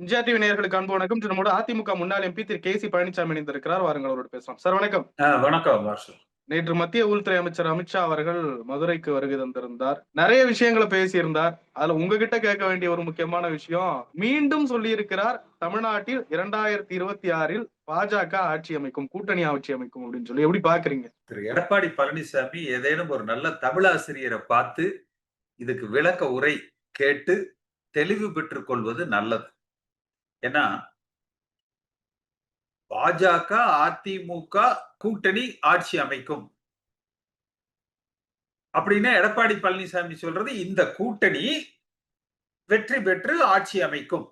India TV நேயர்களுக்கு அன்பு வணக்கம். திரு நம்மோட அதிமுக முன்னாள் எம்பி திரு கே சி பழனிசாமி இணைந்திருக்கிறார். வாருங்கள் அவரோடு பேசலாம் சார் வணக்கம். வணக்கம் நேற்று மத்திய உள்துறை அமைச்சர் அமித்ஷா அவர்கள் மதுரைக்கு வருகை தந்திருந்தார். நிறைய விஷயங்களை பேசியிருந்தார். அதுல உங்ககிட்ட கேட்க வேண்டிய ஒரு முக்கியமான விஷயம் மீண்டும் சொல்லியிருக்கிறார் தமிழ்நாட்டில் இரண்டாயிரத்தி இருபத்தி ஆறில் பாஜக ஆட்சி அமைக்கும் கூட்டணி ஆட்சி அமைக்கும் அப்படின்னு சொல்லி. எப்படி பாக்குறீங்க திரு எடப்பாடி பழனிசாமி ஏதேனும் ஒரு நல்ல தமிழாசிரியரை பார்த்து இதுக்கு விளக்க உரை கேட்டு தெளிவு பெற்றுக் கொள்வது நல்லது. ஏன்னா பாஜக அதிமுக கூட்டணி ஆட்சி அமைக்கும். அப்படின்னா எடப்பாடி பழனிசாமி சொல்றது இந்த கூட்டணி வெற்றி பெற்று ஆட்சி அமைக்கும்.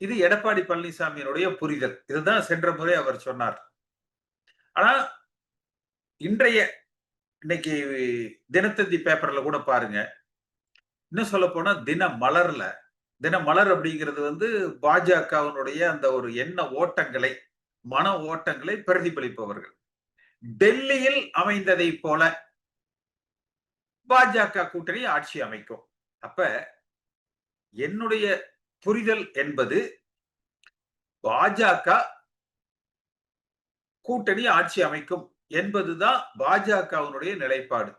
இது எடப்பாடி பழனிசாமியினுடைய புரிதல். இதுதான் சென்ற முறை அவர் சொன்னார். ஆனா இன்றைய இன்னைக்கு தினத்தந்தி பேப்பர்ல கூட பாருங்க. இன்னும் சொல்ல போனா தின மலர்ல தினமலர் அப்படிங்கிறது வந்து பாஜகவினுடைய அந்த ஒரு எண்ண ஓட்டங்களை மன ஓட்டங்களை பிரதிபலிப்பவர்கள். டெல்லியில் அமைந்ததை போல பாஜக கூட்டணி ஆட்சி அமைக்கும். அப்ப என்னுடைய புரிதல் என்பது பாஜக கூட்டணி ஆட்சி அமைக்கும் என்பதுதான் பாஜகவினுடைய நிலைப்பாடு.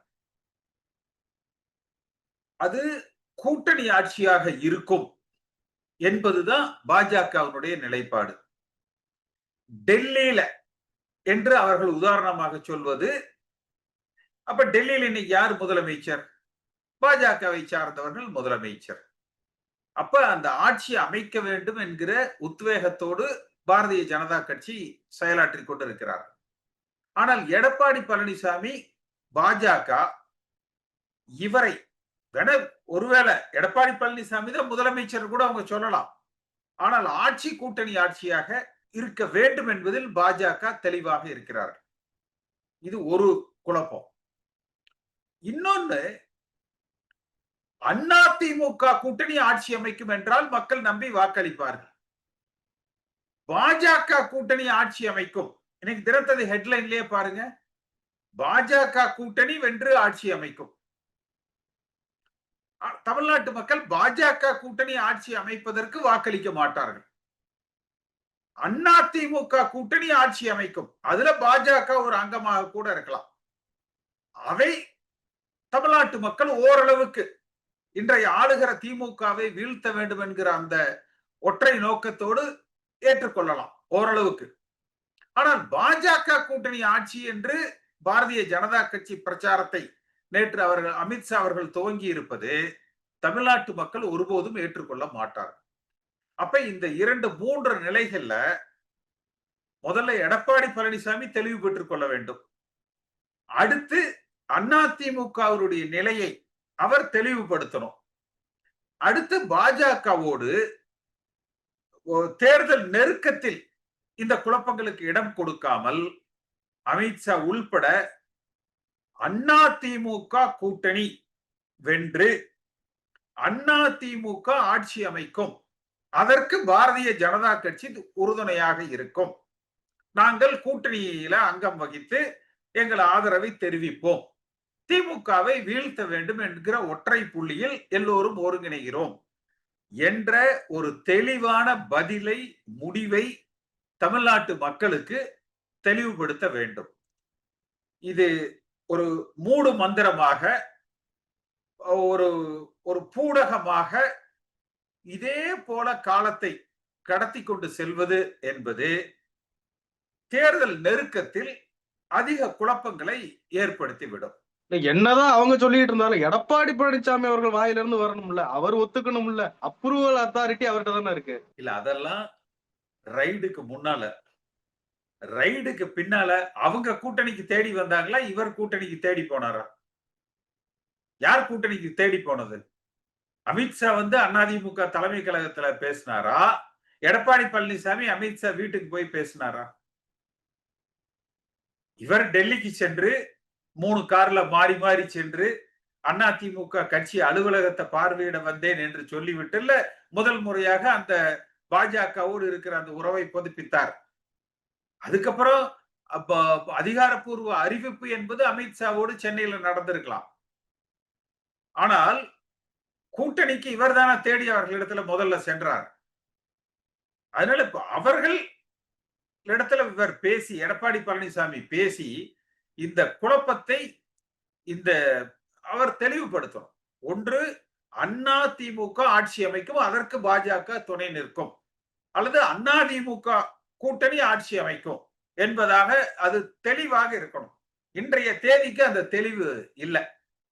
அது கூட்டணி ஆட்சியாக இருக்கும். என்பதுதான் பாஜகவினுடைய நிலைப்பாடு. டெல்லியில என்று அவர்கள் உதாரணமாக சொல்வது அப்ப டெல்லியில் இன்னைக்கு யார் முதலமைச்சர்? பாஜகவை சார்ந்தவர்கள் முதலமைச்சர். அப்ப அந்த ஆட்சி அமைக்க வேண்டும் என்கிற உத்வேகத்தோடு பாரதிய ஜனதா கட்சி செயலாற்றிக் கொண்டிருக்கிறார். ஆனால் எடப்பாடி பழனிசாமி பாஜக இவரை வேணா ஒருவேளை எடப்பாடி பழனிசாமி தான் முதலமைச்சர் கூட அவங்க சொல்லலாம். ஆனால் ஆட்சி கூட்டணி ஆட்சியாக இருக்க வேண்டும் என்பதில் பாஜக தெளிவாக இருக்கிறார்கள் இது ஒரு குழப்பம். இன்னொன்னு அதிமுக கூட்டணி ஆட்சி அமைக்கும் என்றால் மக்கள் நம்பி வாக்களிப்பார்கள். பாஜக கூட்டணி ஆட்சி அமைக்கும். இன்னைக்கு தினத்தது ஹெட்லைன்லயே பாருங்க. பாஜக கூட்டணி வென்று ஆட்சி அமைக்கும். தமிழ்நாட்டு மக்கள் பாஜக கூட்டணி ஆட்சி அமைப்பதற்கு வாக்களிக்க மாட்டார்கள். அதிமுக கூட்டணி ஆட்சி அமைக்கும். அதுல பாஜக ஒரு அங்கமாக கூட இருக்கலாம். அவை தமிழ்நாட்டு மக்கள் ஓரளவுக்கு இன்றைய ஆளுகிற திமுகவை வீழ்த்த வேண்டும் என்கிற அந்த ஒற்றை நோக்கத்தோடு ஏற்றுக்கொள்ளலாம் ஓரளவுக்கு. ஆனால் பாஜக கூட்டணி ஆட்சி என்று பாரதிய ஜனதா கட்சி பிரச்சாரத்தை நேற்று அவர்கள் அமித்ஷா அவர்கள் துவங்கி இருப்பது தமிழ்நாட்டு மக்கள் ஒருபோதும் ஏற்றுக்கொள்ள மாட்டார் அப்ப இந்த இரண்டு மூன்று நிலைகள்ல முதல்ல எடப்பாடி பழனிசாமி தெளிவு பெற்றுக் கொள்ள வேண்டும். அடுத்து அதிமுகவருடைய நிலையை அவர் தெளிவுபடுத்தணும். அடுத்து பாஜகவோடு தேர்தல் நெருக்கத்தில் இந்த குழப்பங்களுக்கு இடம் கொடுக்காமல் அமித்ஷா உள்பட அண்ணா திமுக கூட்டணி வென்று அண்ணா திமுக ஆட்சி அமைக்கும். அதற்கு பாரதிய ஜனதா கட்சி உறுதுணையாக இருக்கும். நாங்கள் கூட்டணியில அங்கம் வகித்து எங்கள் ஆதரவை தெரிவிப்போம். திமுகவை வீழ்த்த வேண்டும் என்கிற ஒற்றை புள்ளியில் எல்லோரும் ஒருங்கிணைகிறோம் என்ற ஒரு தெளிவான பதிலை முடிவை தமிழ்நாட்டு மக்களுக்கு தெளிவுபடுத்த வேண்டும். இது ஒரு மூடு மந்திரமாக ஒரு ஒரு பூடகமாக இதே போல காலத்தை கடத்தி கொண்டு செல்வது என்பது தேர்தல் நெருக்கத்தில் அதிக குழப்பங்களை ஏற்படுத்திவிடும். என்னதான் அவங்க சொல்லிட்டு இருந்தாலும் எடப்பாடி பழனிசாமி அவர்கள் வாயிலிருந்து வரணும்ல அவர் ஒத்துக்கணும்ல அப்ரூவல் அத்தாரிட்டி அவர்கிட்ட தானே இருக்கு. இல்ல அதெல்லாம் ரைடுக்கு முன்னால ரைடுக்கு பின்னால அவங்க கூட்டணிக்கு தேடி வந்தாங்களா? இவர் கூட்டணிக்கு தேடி போனாரா? யார் கூட்டணிக்கு தேடி போனது? அமித்ஷா வந்து அதிமுக தலைமை கழகத்துல பேசினாரா? எடப்பாடி பழனிசாமி அமித்ஷா வீட்டுக்கு போய் பேசினாரா? இவர் டெல்லிக்கு சென்று மூணு கார்ல மாறி மாறி சென்று அதிமுக கட்சி அலுவலகத்தை பார்வையிட வந்தேன் என்று சொல்லிவிட்டு முதல் முறையாக அந்த பாஜகவோடு இருக்கிற அந்த உறவை புதுப்பித்தார். அதுக்கப்புறம் அப்ப அதிகாரப்பூர்வ அறிவிப்பு என்பது அமித்ஷாவோடு சென்னையில நடந்திருக்கலாம். ஆனால் கூட்டணிக்கு இவர் தானே தேடி அவர்களிடத்துல முதல்ல சென்றார். அதனால இப்ப அவர்கள் இடத்துல இவர் பேசி எடப்பாடி பழனிசாமி பேசி இந்த குழப்பத்தை இந்த அவர் தெளிவுபடுத்தணும். ஒன்று அண்ணா திமுக ஆட்சி அமைக்கும் அதற்கு பாஜக துணை நிற்கும். அல்லது அண்ணா திமுக கூட்டணி ஆட்சி அமைக்கும் என்பதாக அது தெளிவாக இருக்கணும். இன்றைய தேதிக்கு அந்த தெளிவு இல்லை.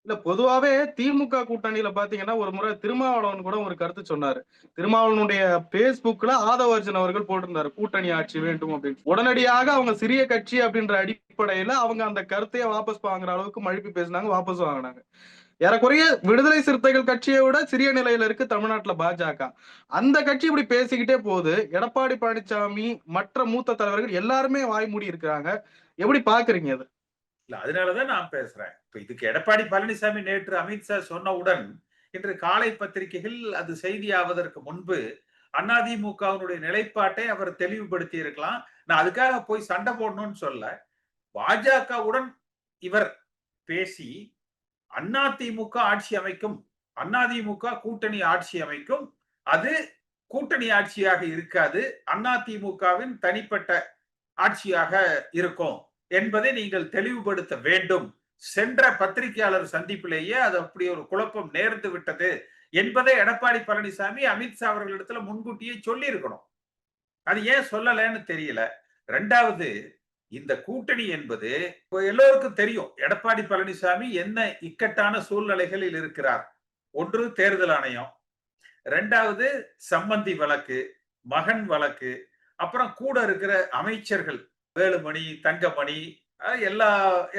இல்ல பொதுவாவே திமுக கூட்டணியில பாத்தீங்கன்னா ஒரு முறை திருமாவளவன் கூட ஒரு கருத்து சொன்னாரு. திருமாவளவனுடைய பேஸ்புக்ல ஆதவர்ஜன் அவர்கள் போட்டிருந்தாரு கூட்டணி ஆட்சி வேண்டும் அப்படின்னு. உடனடியாக அவங்க சிறிய கட்சி அப்படின்ற அடிப்படையில அவங்க அந்த கருத்தையே வாபஸ் வாங்குற அளவுக்கு மழுப்பி பேசினாங்க வாபஸ் வாங்கினாங்க. ஏறக்குறைய விடுதலை சிறுத்தைகள் கட்சியை விட சிறிய நிலையில இருக்கு தமிழ்நாட்டுல பாஜக. அந்த கட்சி இப்படி பேசிக்கிட்டே போகுது. எடப்பாடி பழனிசாமி மற்ற மூத்த தலைவர்கள் எல்லாருமே வாய் மூடி இருக்கிறாங்க. எப்படி பாக்குறீங்க அது? இல்ல அதனாலதான் நான் பேசுறேன். இப்ப இதுக்கு எடப்பாடி பழனிசாமி நேற்று அமித்ஷா சொன்னவுடன் இன்று காலை பத்திரிகைகள் அது செய்தியாவதற்கு முன்பு அதிமுகவினுடைய நிலைப்பாட்டை அவர் தெளிவுபடுத்தி இருக்கலாம். நான் அதுக்காக போய் சண்டை போடணும்னு சொல்ல பாஜகவுடன் இவர் பேசி அதிமுக ஆட்சி அமைக்கும். அதிமுக கூட்டணி ஆட்சி அமைக்கும். அது கூட்டணி ஆட்சியாக இருக்காது. அதிமுகவின் தனிப்பட்ட ஆட்சியாக இருக்கும் என்பதை நீங்கள் தெளிவுபடுத்த வேண்டும். சென்ற பத்திரிகையாளர் சந்திப்பிலேயே அது அப்படி ஒரு குழப்பம் நேர்ந்து விட்டது என்பதை எடப்பாடி பழனிசாமி அமித்ஷா அவர்களிடத்துல முன்கூட்டியே சொல்லி இருக்கணும் அது ஏன் சொல்லலைன்னு தெரியல. ரெண்டாவது இந்த கூட்டணி என்பது எல்லோருக்கும் தெரியும். எடப்பாடி பழனிசாமி என்ன இக்கட்டான சூழ்நிலைகளில் இருக்கிறார். ஒன்று தேர்தல் ஆணையம். ரெண்டாவது சம்பந்தி வழக்கு மகன் வழக்கு. அப்புறம் கூட இருக்கிற அமைச்சர்கள் வேலுமணி தங்கமணி எல்லா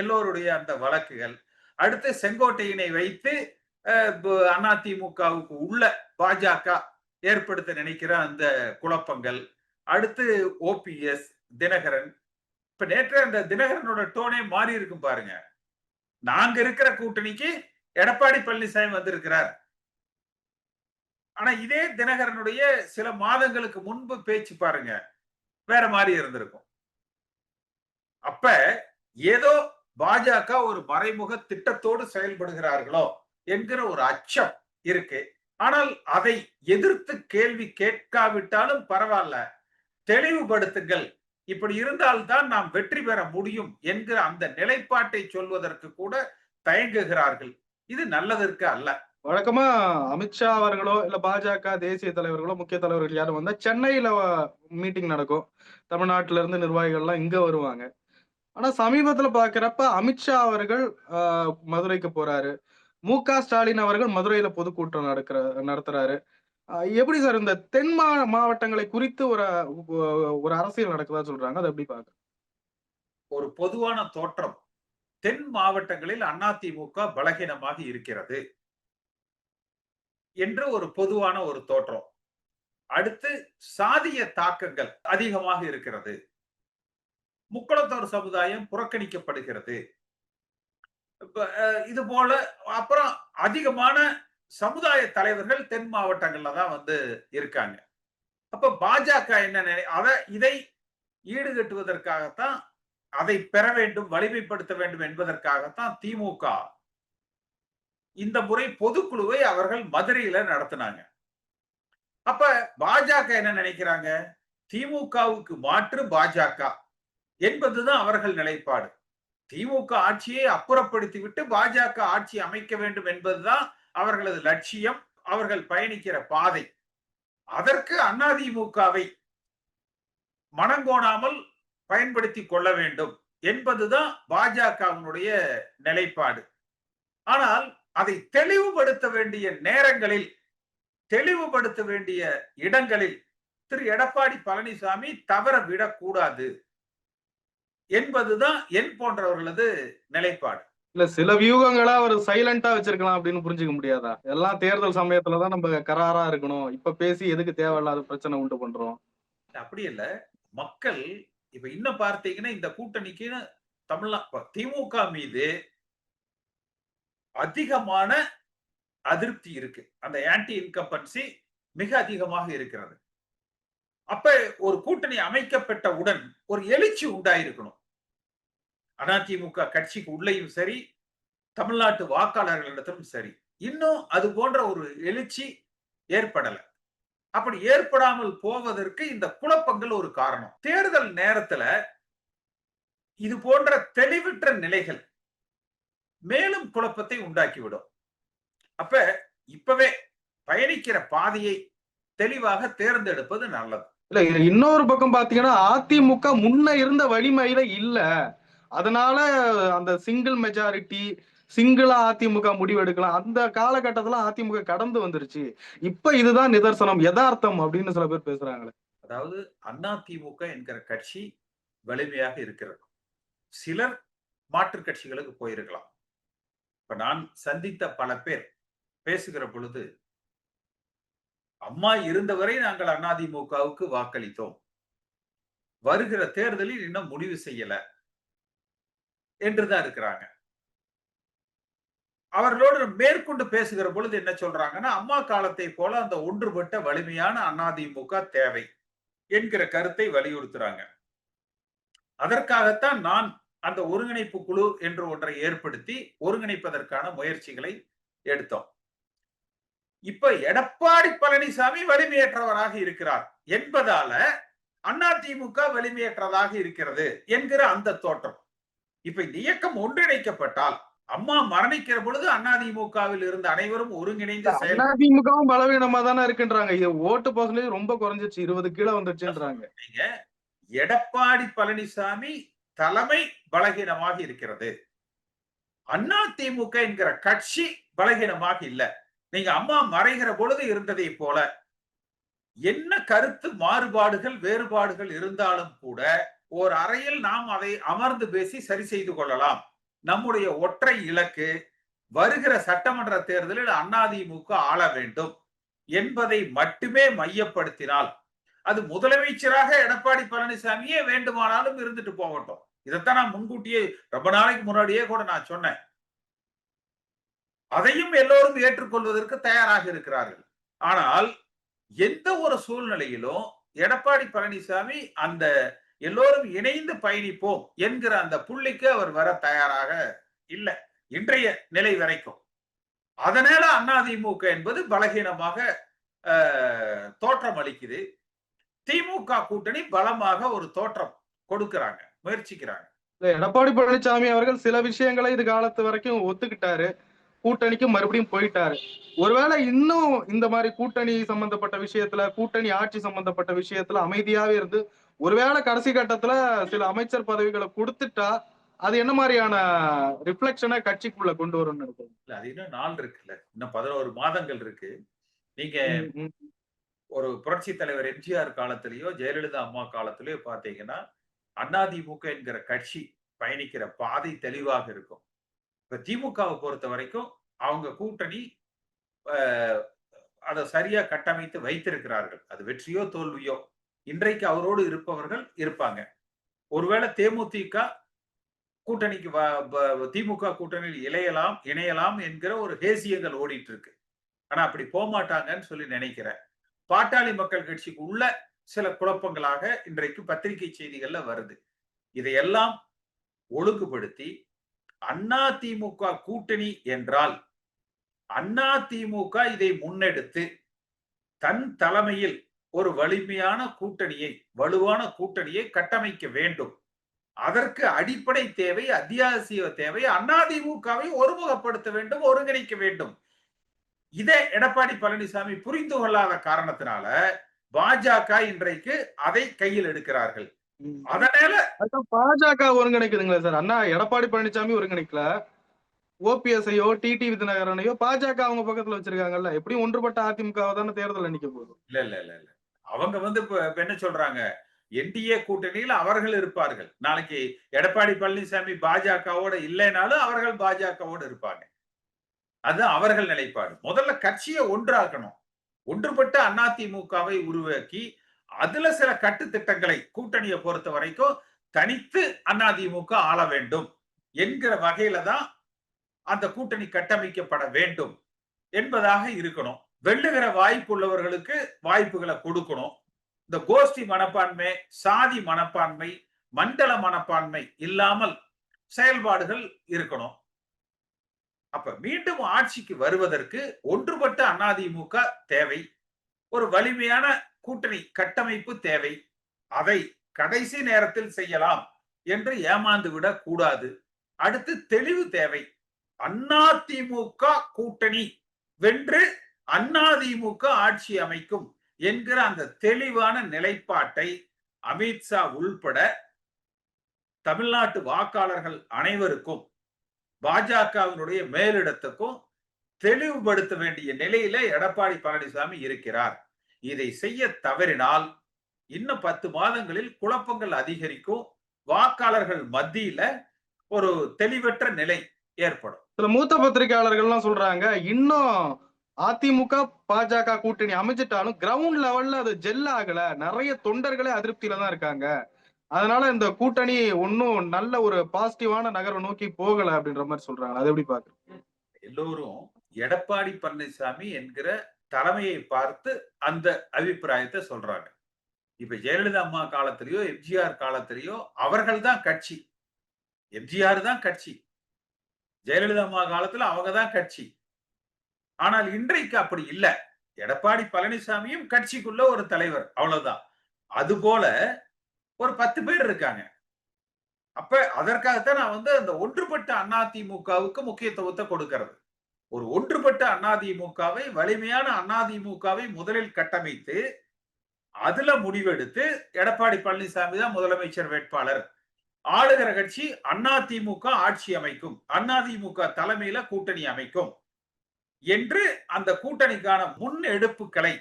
எல்லோருடைய அந்த வழக்குகள். அடுத்து செங்கோட்டையினை வைத்து அதிமுகவுக்கு உள்ள பாஜக ஏற்படுத்த நினைக்கிற அந்த குழப்பங்கள். அடுத்து ஓபிஎஸ் தினகரன் இப்ப நேற்று அந்த தினகரனோட டோனே மாறி இருக்கும் பாருங்க. நாங்க இருக்கிற கூட்டணிக்கு எடப்பாடி பழனிசாமி வந்திருக்கிறார். ஆனா இதே தினகரனுடைய சில மாதங்களுக்கு முன்பு பேச்சு பாருங்க வேற மாதிரி இருந்திருக்கும். அப்ப ஏதோ பாஜக ஒரு மறைமுக திட்டத்தோடு செயல்படுகிறார்களோ என்கிற ஒரு அச்சம் இருக்கு. ஆனால் அதை எதிர்த்து கேள்வி கேட்காவிட்டாலும் பரவாயில்ல. தெளிவுபடுத்துங்கள். இப்படி இருந்தால்தான் நாம் வெற்றி பெற முடியும் என்கிற அந்த நிலைப்பாட்டை சொல்வதற்கு கூட தயங்குகிறார்கள். இது நல்லதற்கு அல்ல. வழக்கமா அமித்ஷா அவர்களோ இல்ல பாஜக தேசிய தலைவர்களோ முக்கிய தலைவர்கள் யாரும் வந்தா சென்னையில மீட்டிங் நடக்கும். தமிழ்நாட்டில இருந்து நிர்வாகிகள் எல்லாம் இங்க வருவாங்க. ஆனா சமீபத்துல பாக்குறப்ப அமித்ஷா அவர்கள் மதுரைக்கு போறாரு. மு க ஸ்டாலின் அவர்கள் மதுரையில பொதுக்கூட்டம் நடக்கிற நடத்துறாரு. எப்படி சார் இந்த தென் மா மாவட்டங்களை குறித்து ஒரு ஒரு அரசியல் நடக்குதா சொல்றாங்க? அதை எப்படி பாக்க ஒரு பொதுவான தோற்றம் தென் மாவட்டங்களில் அதிமுக பலகீனமாக இருக்கிறது என்று ஒரு பொதுவான ஒரு தோற்றம். அடுத்து சாதிய தாக்கங்கள் அதிகமாக இருக்கிறது. முக்குளத்தோர் சமுதாயம் புறக்கணிக்கப்படுகிறது. இது போல அப்புறம் அதிகமான சமுதாய தலைவர்கள் தென் மாவட்டங்கள்ல தான் வந்து இருக்காங்க. அப்ப பாஜக என்ன அதை இதை ஈடுகட்டுவதற்காகத்தான் அதை பெற வேண்டும் வலிமைப்படுத்த வேண்டும் என்பதற்காகத்தான் திமுக இந்த முறை பொதுக்குழுவை அவர்கள் மதுரையில நடத்தினாங்க. அப்ப பாஜக என்ன நினைக்கிறாங்க? திமுகவுக்கு மாற்று பாஜக என்பதுதான் அவர்கள் நிலைப்பாடு. திமுக ஆட்சியை அப்புறப்படுத்தி விட்டு பாஜக ஆட்சி அமைக்க வேண்டும் என்பதுதான் அவர்களது லட்சியம் அவர்கள் பயணிக்கிற பாதை. அதற்கு அதிமுகவை மனங்கோணாமல் பயன்படுத்தி கொள்ள வேண்டும் என்பதுதான் பாஜகவினுடைய நிலைப்பாடு. ஆனால் அதை தெளிவுபடுத்த வேண்டிய நேரங்களில் தெளிவுபடுத்த வேண்டிய இடங்களில் திரு. எடப்பாடி பழனிசாமி தவற விடக்கூடாது என்பதுதான் என் போன்றவர்களது நிலைப்பாடு. இல்ல சில வியூகங்களா அவர் சைலண்டா வச்சிருக்கலாம் அப்படின்னு புரிஞ்சுக்க முடியாதா? எல்லாம் தேர்தல் சமயத்துலதான் நம்ம கராரா இருக்கணும். இப்ப பேசி எதுக்கு தேவையில்லாத பிரச்சனை உண்டு பண்றோம்? அப்படி இல்ல. மக்கள் இப்ப இன்னும் பார்த்தீங்கன்னா இந்த கூட்டணிக்கு தமிழ்நா திமுக மீது அதிகமான அதிருப்தி இருக்கு. அந்த ஆன்டி இன்கம்பன்சி மிக அதிகமாக இருக்கிறது. அப்ப ஒரு கூட்டணி அமைக்கப்பட்டவுடன் ஒரு எழுச்சி உண்டாயிருக்கணும். அதிமுக கட்சிக்கு உள்ளேயும் சரி தமிழ்நாட்டு வாக்காளர்களிடத்திலும் சரி இன்னும் அது போன்ற ஒரு எழுச்சி ஏற்படல. அப்படி ஏற்படாமல் போவதற்கு இந்த குழப்பங்கள் ஒரு காரணம். தேர்தல் நேரத்துல இது போன்ற தெளிவற்ற நிலைகள் மேலும் குழப்பத்தை உண்டாக்கிவிடும். அப்ப இப்பவே பயணிக்கிற பாதையை தெளிவாக தேர்ந்தெடுப்பது நல்லது. இல்ல இன்னொரு பக்கம் பாத்தீங்கன்னா அதிமுக முன்ன இருந்த வலிமையில இல்ல. அதனால அந்த சிங்கிள் மெஜாரிட்டி சிங்கிளா அதிமுக முடிவெடுக்கலாம். அந்த காலகட்டத்துல அதிமுக கடந்து வந்துருச்சு. இப்ப இதுதான் நிதர்சனம் யதார்த்தம் அப்படின்னு சில பேர் பேசுறாங்களே. அதாவது அதிமுக என்கிற கட்சி வலிமையாக இருக்கிறது. சிலர் மாற்று கட்சிகளுக்கு போயிருக்கலாம். இப்ப நான் சந்தித்த பல பேர் பேசுகிற பொழுது அம்மா இருந்தவரை நாங்கள் அதிமுகவுக்கு வாக்களித்தோம். வருகிற தேர்தலில் இன்னும் முடிவு செய்யல. என்றுதான் இருக்கிறாங்க. அவர்களோடு மேற்கொண்டு பேசுகிற பொழுது என்ன சொல்றாங்கன்னா அம்மா காலத்தை போல அந்த ஒன்றுபட்ட வலிமையான அதிமுக தேவை என்கிற கருத்தை வலியுறுத்துறாங்க. அதற்காகத்தான் நான் அந்த ஒருங்கிணைப்பு குழு என்று ஒன்றை ஏற்படுத்தி ஒருங்கிணைப்பதற்கான முயற்சிகளை எடுத்தோம். இப்ப எடப்பாடி பழனிசாமி வலிமையற்றவராக இருக்கிறார் என்பதால அதிமுக வலிமையற்றதாக இருக்கிறது என்கிற அந்த தோற்றம். இப்ப இந்த இயக்கம் ஒன்றிணைக்கப்பட்டால் அம்மா மரணிக்கிற பொழுது அதிமுகவில் இருந்த அனைவரும் ஒருங்கிணைந்து அதிமுகவும் பலவீனமா தானே இருக்குன்றாங்க. இது ஓட்டு பர்சன்டேஜ் ரொம்ப குறைஞ்சிருச்சு. இருபது கீழே வந்துருச்சுன்றாங்க. எடப்பாடி பழனிசாமி தலைமை பலகீனமாக இருக்கிறது. அதிமுக என்கிற கட்சி பலகீனமாக இல்ல. நீங்க அம்மா மறைகிற பொழுது இருந்ததை போல என்ன கருத்து மாறுபாடுகள் வேறுபாடுகள் இருந்தாலும் கூட ஓர் அறையில் நாம் அதை அமர்ந்து பேசி சரி செய்து கொள்ளலாம். நம்முடைய ஒற்றை இலக்கு வருகிற சட்டமன்ற தேர்தலில் அதிமுக ஆள வேண்டும் என்பதை மட்டுமே மையப்படுத்தினால் அது முதலமைச்சராக எடப்பாடி பழனிசாமியே வேண்டுமானாலும் இருந்துட்டு போகட்டும். இதைத்தான் நான் முன்கூட்டியே ரொம்ப நாளைக்கு முன்னாடியே கூட நான் சொன்னேன். அதையும் எல்லோரும் ஏற்றுக்கொள்வதற்கு தயாராக இருக்கிறார்கள். ஆனால் எந்த ஒரு சூழ்நிலையிலும் எடப்பாடி பழனிசாமி அந்த எல்லோரும் இணைந்து பயணிப்போம் என்கிற அந்த புள்ளிக்கு அவர் வர தயாராக இல்லை. இன்றைய நிலை வரைக்கும். அதனால அதிமுக என்பது பலகீனமாக தோற்றம் அளிக்குது. திமுக கூட்டணி பலமாக ஒரு தோற்றம் கொடுக்கிறாங்க முயற்சிக்கிறாங்க. எடப்பாடி பழனிசாமி அவர்கள் சில விஷயங்களை இது காலத்து வரைக்கும் ஒத்துக்கிட்டாரு. கூட்டணிக்கு மறுபடியும் போயிட்டாரு. ஒருவேளை இன்னும் இந்த மாதிரி கூட்டணி சம்பந்தப்பட்ட விஷயத்துல கூட்டணி ஆட்சி சம்பந்தப்பட்ட விஷயத்துல அமைதியாவே இருந்து ஒருவேளை கடைசி கட்டத்துல சில அமைச்சர் பதவிகளை கொடுத்துட்டா அது என்ன மாதிரியான ரிஃப்ளெக்ஷனை கட்சிக்குள்ள கொண்டு வரும்னு இல்ல அது இன்னும் நாள் இருக்குல்ல. இன்னும் பதினோரு மாதங்கள் இருக்கு. நீங்க ஒரு புரட்சி தலைவர் எம்ஜிஆர் காலத்திலயோ ஜெயலலிதா அம்மா காலத்திலயோ பாத்தீங்கன்னா அதிமுக என்கிற கட்சி பயணிக்கிற பாதை தெளிவாக இருக்கும். இப்ப திமுகவை பொறுத்த வரைக்கும் அவங்க கூட்டணி அதை சரியா கட்டமைத்து வைத்திருக்கிறார்கள். அது வெற்றியோ தோல்வியோ. இன்றைக்கு அவரோடு இருப்பவர்கள் இருப்பாங்க. ஒருவேளை தேமுதிக கூட்டணிக்கு திமுக கூட்டணியில் இணையலாம் இணையலாம் என்கிற ஒரு ஹேசியங்கள் ஓடிட்டு இருக்கு ஆனா அப்படி போக மாட்டாங்கன்னு சொல்லி நினைக்கிறேன். பாட்டாளி மக்கள் கட்சிக்கு உள்ள சில குழப்பங்களாக இன்றைக்கு பத்திரிகை செய்திகள்ல வருது. இதையெல்லாம் ஒழுங்குபடுத்தி அண்ணா திமுக கூட்டணி என்றால் அண்ணா திமுக இதை முன்னெடுத்து தன் தலைமையில் ஒரு வலிமையான கூட்டணியை வலுவான கூட்டணியை கட்டமைக்க வேண்டும். அதற்கு அடிப்படை தேவை அத்தியாவசிய தேவை அதிமுகவை ஒருமுகப்படுத்த வேண்டும் ஒருங்கிணைக்க வேண்டும். இதை எடப்பாடி பழனிசாமி புரிந்து கொள்ளாத காரணத்தினால பாஜக இன்றைக்கு அதை கையில் எடுக்கிறார்கள். அதனால பாஜக ஒருங்கிணைக்குதுங்களா சார். அண்ணா எடப்பாடி பழனிசாமி ஒருங்கிணைக்கல. ஓபிஎஸ்ஐயோ டிடி விதிநகரனையோ பாஜக அவங்க பக்கத்துல வச்சிருக்காங்கல்ல. எப்படியும் ஒன்றுபட்ட அதிமுக தானே தேர்தல் நிக்க போதும் இல்ல இல்ல இல்ல இல்ல. அவங்க வந்து இப்ப என்ன சொல்றாங்க? என்டிஏ கூட்டணியில் அவர்கள் இருப்பார்கள். நாளைக்கு எடப்பாடி பழனிசாமி பாஜகவோட இல்லைனாலும் அவர்கள் பாஜகவோடு இருப்பாங்க. அது அவர்கள் நிலைப்பாடு. முதல்ல கட்சியை ஒன்றாக்கணும். ஒன்றுபட்ட அதிமுகவை உருவாக்கி அதுல சில கட்டுத்திட்டங்களை கூட்டணியை பொறுத்த வரைக்கும் தனித்து அதிமுக ஆள வேண்டும் என்கிற வகையில தான் அந்த கூட்டணி கட்டமைக்கப்பட வேண்டும் என்பதாக இருக்கணும். வெல்லுகிற வாய்ப்பு உள்ளவர்களுக்கு வாய்ப்புகளை கொடுக்கணும். இந்த கோஷ்டி மனப்பான்மை சாதி மனப்பான்மை மண்டல மனப்பான்மை இல்லாமல் செயல்பாடுகள் இருக்கணும். அப்ப மீண்டும் ஆட்சிக்கு வருவதற்கு ஒன்றுபட்ட அதிமுக தேவை. ஒரு வலிமையான கூட்டணி கட்டமைப்பு தேவை. அதை கடைசி நேரத்தில் செய்யலாம் என்று ஏமாந்து விட கூடாது. அடுத்து தெளிவு தேவை. அதிமுக கூட்டணி வென்று அதிமுக ஆட்சி அமைக்கும் என்கிற அந்த தெளிவான நிலைப்பாட்டை அமித்ஷா உள்பட தமிழ்நாட்டு வாக்காளர்கள் அனைவருக்கும் பாஜகவினுடைய மேலிடத்துக்கும் தெளிவுபடுத்த வேண்டிய நிலையில எடப்பாடி பழனிசாமி இருக்கிறார். இதை செய்ய தவறினால் இன்னும் பத்து மாதங்களில் குழப்பங்கள் அதிகரிக்கும் வாக்காளர்கள் மத்தியில ஒரு தெளிவற்ற நிலை ஏற்படும். சில மூத்த பத்திரிகையாளர்கள்லாம் சொல்றாங்க இன்னும் அதிமுக பாஜக கூட்டணி அமைச்சிட்டாலும் கிரவுண்ட் லெவல்ல அது ஜெல் ஆகல. நிறைய தொண்டர்களே அதிருப்தியில தான் இருக்காங்க. அதனால இந்த கூட்டணி ஒன்னும் நல்ல ஒரு பாசிட்டிவான நகர்வை நோக்கி போகல அப்படின்ற மாதிரி சொல்றாங்க. அது எப்படி பாக்குறீங்க எல்லோரும் எடப்பாடி பழனிசாமி என்கிற தலைமையை பார்த்து அந்த அபிப்பிராயத்தை சொல்றாங்க. இப்ப ஜெயலலிதா அம்மா காலத்திலயோ எம்ஜிஆர் காலத்திலயோ அவர்கள் தான் கட்சி. எம்ஜிஆர் தான் கட்சி. ஜெயலலிதா அம்மா காலத்துல அவங்க தான் கட்சி. ஆனால் இன்றைக்கு அப்படி இல்லை. எடப்பாடி பழனிசாமியும் கட்சிக்குள்ள ஒரு தலைவர் அவ்வளவுதான். அது போல ஒரு பத்து பேர் இருக்காங்க. அப்ப அதற்காகத்தான் நான் வந்து அந்த ஒன்றுபட்ட அதிமுகவுக்கு முக்கியத்துவத்தை கொடுக்கிறது. ஒரு ஒன்றுபட்ட அதிமுகவை வலிமையான அதிமுகவை முதலில் கட்டமைத்து அதுல முடிவெடுத்து எடப்பாடி பழனிசாமி தான் முதலமைச்சர் வேட்பாளர். ஆளுகிற கட்சி அதிமுக ஆட்சி அமைக்கும். அதிமுக தலைமையில கூட்டணி அமைக்கும். என்று அந்த கூட்டணிக்கான முன் எடுப்புகளை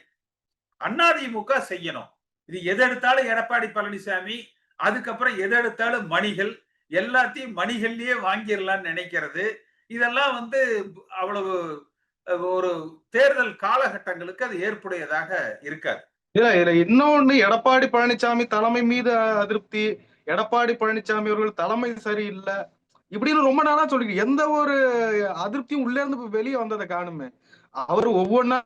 அதிமுக செய்யணும். இது எது எடுத்தாலும் எடப்பாடி பழனிசாமி அதுக்கப்புறம் எது எடுத்தாலும் மணிகள் எல்லாத்தையும் மணிகள்லயே வாங்கிடலாம்னு நினைக்கிறது. இதெல்லாம் வந்து அவ்வளவு ஒரு தேர்தல் காலகட்டங்களுக்கு அது ஏற்புடையதாக இருக்காது. இல்ல இதுல இன்னொன்னு எடப்பாடி பழனிசாமி தலைமை மீது அதிருப்தி எடப்பாடி பழனிசாமி அவர்கள் தலைமை சரியில்லை. இப்படின்னு ரொம்ப நாளா சொல்லிட்டு எந்த ஒரு அதிருப்தியும் உள்ள இருந்து வெளியே வந்ததை காணுமே. அவர் ஒவ்வொன்னா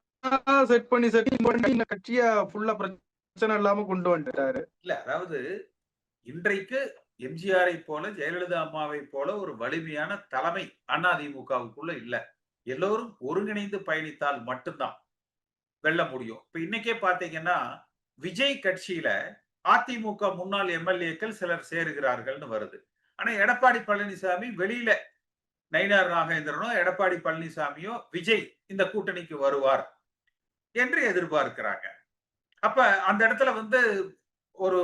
செட் பண்ணி செட் பண்ணி இந்த கட்சிய ஃபுல்லா பிரச்சனை இல்லாம கொண்டு வந்துட்டாரு. இல்ல அதாவது இன்றைக்கு எம்ஜிஆரை போல ஜெயலலிதா அம்மாவை போல ஒரு வலிமையான தலைமை அதிமுகவுக்குள்ள இல்ல. எல்லோரும் ஒருங்கிணைந்து பயணித்தால் மட்டும்தான் வெல்ல முடியும். இப்ப இன்னைக்கே பாத்தீங்கன்னா விஜய் கட்சியில அதிமுக முன்னாள் எம்எல்ஏக்கள் சிலர் சேருகிறார்கள்னு வருது. ஆனா எடப்பாடி பழனிசாமி வெளியில நயினார் நாகேந்திரனோ எடப்பாடி பழனிசாமியோ விஜய் இந்த கூட்டணிக்கு வருவார் என்று எதிர்பார்க்கிறாங்க. அப்ப அந்த இடத்துல வந்து ஒரு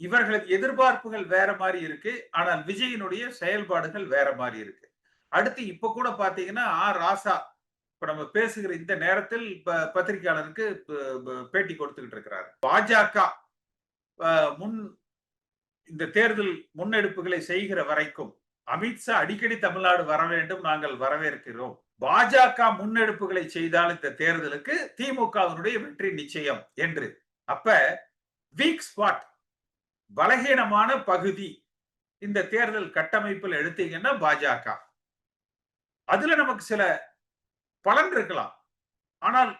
இவர்களுக்கு எதிர்பார்ப்புகள் வேற மாதிரி இருக்கு ஆனால் விஜயினுடைய செயல்பாடுகள் வேற மாதிரி இருக்கு. அடுத்து இப்ப கூட பாத்தீங்கன்னா ஆ ராசா இப்ப நம்ம பேசுகிற இந்த நேரத்தில் பத்திரிகையாளருக்கு பேட்டி கொடுத்துக்கிட்டு இருக்கிறார். பாஜக முன் இந்த தேர்தல் முன்னெடுப்புகளை செய்கிற வரைக்கும் அமித்ஷா அடிக்கடி தமிழ்நாடு வர வேண்டும் நாங்கள் வரவேற்கிறோம். பாஜக முன்னெடுப்புகளை செய்தால் இந்த தேர்தலுக்கு திமுகவினுடைய வெற்றி நிச்சயம் என்று. அப்ப வீக் ஸ்பாட் பலகீனமான பகுதி இந்த தேர்தல் கட்டமைப்பில் எடுத்தீங்கன்னா பாஜக. அதுல நமக்கு சில பலன் இருக்கலாம். ஆனால்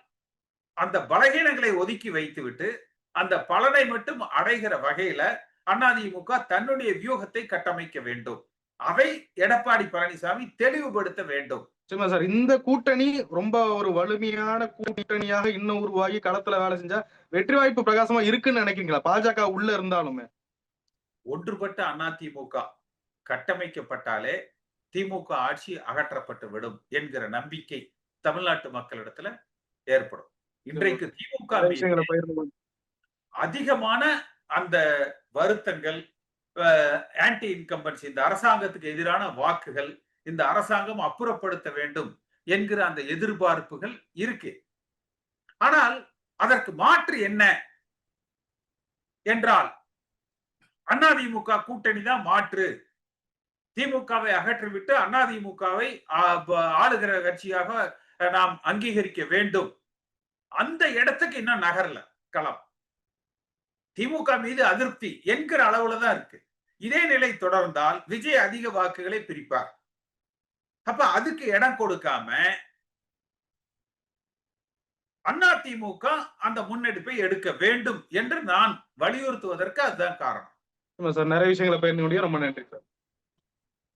அந்த பலகீனங்களை ஒதுக்கி வைத்துவிட்டு அந்த பலனை மட்டும் அடைகிற வகையில அதிமுக தன்னுடைய வியூகத்தை கட்டமைக்க வேண்டும். அதை எடப்பாடி பழனிசாமி தெளிவுபடுத்த வேண்டும். சும்மா சார் இந்த கூட்டணி ரொம்ப ஒரு வலிமையான கூட்டணியாக இன்னும் உருவாகி களத்துல வேலை செஞ்சா வெற்றி வாய்ப்பு பிரகாசமா இருக்குன்னு நினைக்கிறீங்களா? பாஜக உள்ள இருந்தாலுமே. ஒன்றுபட்ட அதிமுக கட்டமைக்கப்பட்டாலே திமுக ஆட்சி அகற்றப்பட்டு விடும் என்கிற நம்பிக்கை தமிழ்நாட்டு மக்களிடத்துல ஏற்படும். இன்றைக்கு திமுக அதிகமான அந்த வருத்தங்கள் ஆன்டி இன்கம்பன்சி இந்த அரசாங்கத்துக்கு எதிரான வாக்குகள் இந்த அரசாங்கம் அப்புறப்படுத்த வேண்டும் என்கிற அந்த எதிர்பார்ப்புகள் இருக்கு. ஆனால் அதற்கு மாற்று என்ன என்றால் அதிமுக கூட்டணி தான் மாற்று. திமுகவை அகற்றிவிட்டு அதிமுகவை ஆளுகிற கட்சியாக நாம் அங்கீகரிக்க வேண்டும். அந்த இடத்துக்கு இன்னும் நகரல களம். திமுக மீது அதிருப்தி என்கிற அளவுல தான் இருக்கு. இதே நிலை தொடர்ந்தால் விஜய் அதிக வாக்குகளை பிரிப்பார். அப்ப அதுக்கு இடம் கொடுக்காம அண்ணா திமுக அந்த முன்னெடுப்பை எடுக்க வேண்டும் என்று நான் வலியுறுத்துவதற்கு அதுதான் காரணம். சார் நிறைய விஷயங்களை பயிர்ந்து ரொம்ப நன்றி சார்.